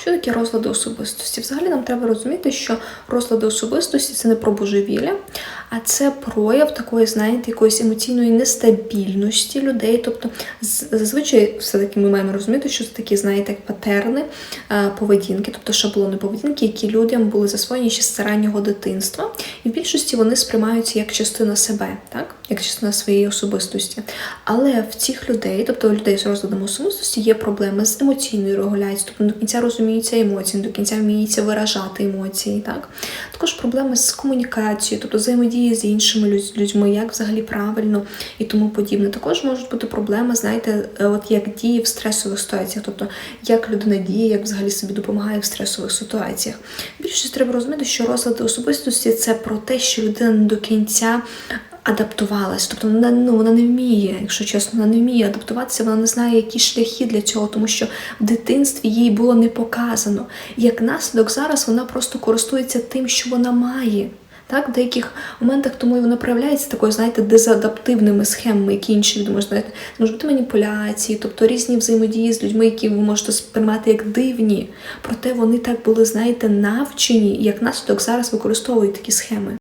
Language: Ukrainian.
Що таке розлади особистості? Взагалі нам треба розуміти, що розлади особистості це не про божевілля, а це прояв такої, знаєте, якоїсь емоційної нестабільності людей. Тобто, зазвичай все-таки ми маємо розуміти, що це такі, знаєте, патерни е, поведінки, тобто шаблони поведінки, які людям були засвоєні ще з раннього дитинства, і в більшості вони сприймаються як частина себе, так? як частина своєї особистості. Але в цих людей, тобто у людей з розладом особистості, є проблеми з емоційною регуляцією, тобто до кінця розуміються емоції, не до кінця вміється виражати емоції. Так? Також проблеми з комунікацією, тобто взаємодії з іншими людьми, як взагалі правильно і тому подібне. Також можуть бути проблеми, знаєте, е, от як дії в стресових ситуаціях, тобто як людина діє, як взагалі собі допомагає в стресових ситуаціях. Більшість треба розуміти, що розлади особистості це про те, що людина не до кінця адаптувалась, тобто вона, ну, вона не вміє, якщо чесно, вона не вміє адаптуватися, вона не знає, які шляхи для цього, тому що в дитинстві їй було не показано. Як наслідок зараз вона просто користується тим, що вона має. Так, в деяких моментах тому і вона проявляється такою, знаєте, дезадаптивними схемами, які інші люди можуть знаєте, можуть бути маніпуляції, тобто різні взаємодії з людьми, які ви можете сприймати як дивні. Проте вони так були, знаєте, навчені, як наслідок зараз використовують такі схеми.